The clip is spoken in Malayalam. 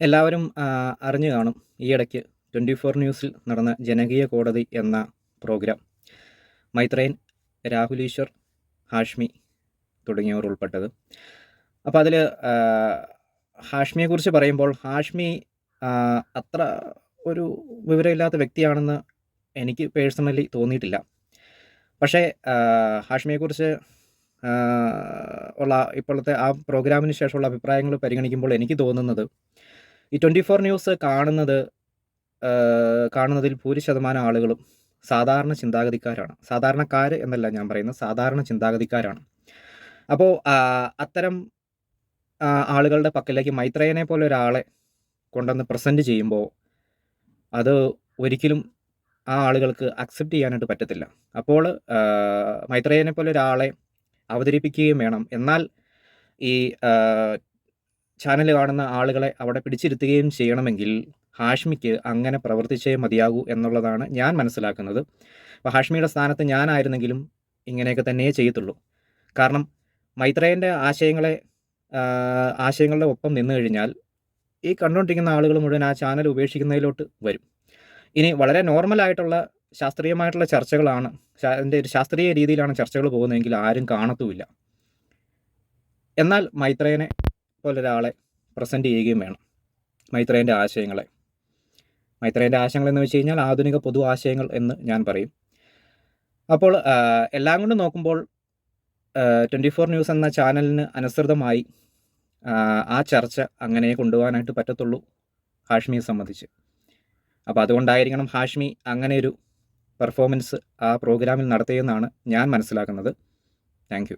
എല്ലാവരും അറിഞ്ഞു കാണും ഈയിടയ്ക്ക് ട്വന്റി ഫോർ ന്യൂസിൽ നടന്ന ജനകീയ കോടതി എന്ന പ്രോഗ്രാം. മൈത്രയൻ രാഹുൽ ഈശ്വർ ഹാഷ്മി തുടങ്ങിയവർ ഉൾപ്പെട്ടത്. അപ്പോൾ അതിൽ ഹാഷ്മിയെക്കുറിച്ച് പറയുമ്പോൾ ഹാഷ്മി അത്ര ഒരു വിവരമില്ലാത്ത വ്യക്തിയാണെന്ന് എനിക്ക് പേഴ്സണലി തോന്നിയിട്ടില്ല. പക്ഷേ ഹാഷ്മിയെക്കുറിച്ച് ഉള്ള ഇപ്പോഴത്തെ ആ പ്രോഗ്രാമിന് ശേഷമുള്ള അഭിപ്രായങ്ങൾ പരിഗണിക്കുമ്പോൾ എനിക്ക് തോന്നുന്നത് ഈ ട്വന്റി ഫോർ ന്യൂസ് കാണുന്നത് കാണുന്നതിൽ ഭൂരിശതമാനം ആളുകളും സാധാരണ ചിന്താഗതിക്കാരാണ്. സാധാരണക്കാർ എന്നല്ല ഞാൻ പറയുന്നത് സാധാരണ ചിന്താഗതിക്കാരാണ്. അപ്പോൾ അത്തരം ആളുകളുടെ പക്കലേക്ക് മൈത്രേയനെ പോലെ ഒരാളെ കൊണ്ടുവന്ന് പ്രസന്റ് ചെയ്യുമ്പോൾ അത് ഒരിക്കലും ആ ആളുകൾക്ക് അക്സെപ്റ്റ് ചെയ്യാനായിട്ട് പറ്റത്തില്ല. അപ്പോൾ മൈത്രേയനെ പോലെ ഒരാളെ അവതരിപ്പിക്കുകയും വേണം. എന്നാൽ ഈ ചാനൽ കാണുന്ന ആളുകളെ അവിടെ പിടിച്ചിരുത്തുകയും ചെയ്യണമെങ്കിൽ ഹാഷ്മിക്ക് അങ്ങനെ പ്രവർത്തിച്ചേ മതിയാകൂ എന്നുള്ളതാണ് ഞാൻ മനസ്സിലാക്കുന്നത്. അപ്പോൾ ഹാഷ്മിയുടെ സ്ഥാനത്ത് ഞാനായിരുന്നെങ്കിലും ഇങ്ങനെയൊക്കെ തന്നെയേ ചെയ്യത്തുള്ളൂ. കാരണം മൈത്രേയന്റെ ആശയങ്ങളെ ആശയങ്ങളുടെ ഒപ്പം നിന്നു കഴിഞ്ഞാൽ ഈ കണ്ടുകൊണ്ടിരിക്കുന്ന ആളുകൾ മുഴുവൻ ആ ചാനൽ ഉപേക്ഷിക്കുന്നതിലോട്ട് വരും. ഇനി വളരെ നോർമലായിട്ടുള്ള ശാസ്ത്രീയമായിട്ടുള്ള ചർച്ചകളാണ് എന്റെ ഒരു ശാസ്ത്രീയ രീതിയിലാണ് ചർച്ചകൾ പോകുന്നതെങ്കിൽ ആരും കാണത്തുമില്ല. എന്നാൽ മൈത്രേയനെ പോലൊരാളെ പ്രസന്റ് ചെയ്യുകയും വേണം. മൈത്രേന്റെ ആശയങ്ങളെ. മൈത്രേന്റെ ആശയങ്ങൾ എന്ന് വെച്ച് കഴിഞ്ഞാൽ ആധുനിക പൊതു ആശയങ്ങൾ എന്ന് ഞാൻ പറയും. അപ്പോൾ എല്ലാം കൊണ്ടും നോക്കുമ്പോൾ ട്വന്റി ഫോർ ന്യൂസ് എന്ന ചാനലിന് അനുസൃതമായി ആ, ചർച്ച അങ്ങനെ കൊണ്ടുപോകാനായിട്ട് പറ്റത്തുള്ളൂ ഹാഷ്മിയെ സംബന്ധിച്ച്. അപ്പോൾ അതുകൊണ്ടായിരിക്കണം ഹാഷ്മി അങ്ങനെ ഒരു പെർഫോമൻസ് ആ പ്രോഗ്രാമിൽ നടത്തിയെന്നാണ് ഞാൻ മനസ്സിലാക്കുന്നത്. താങ്ക്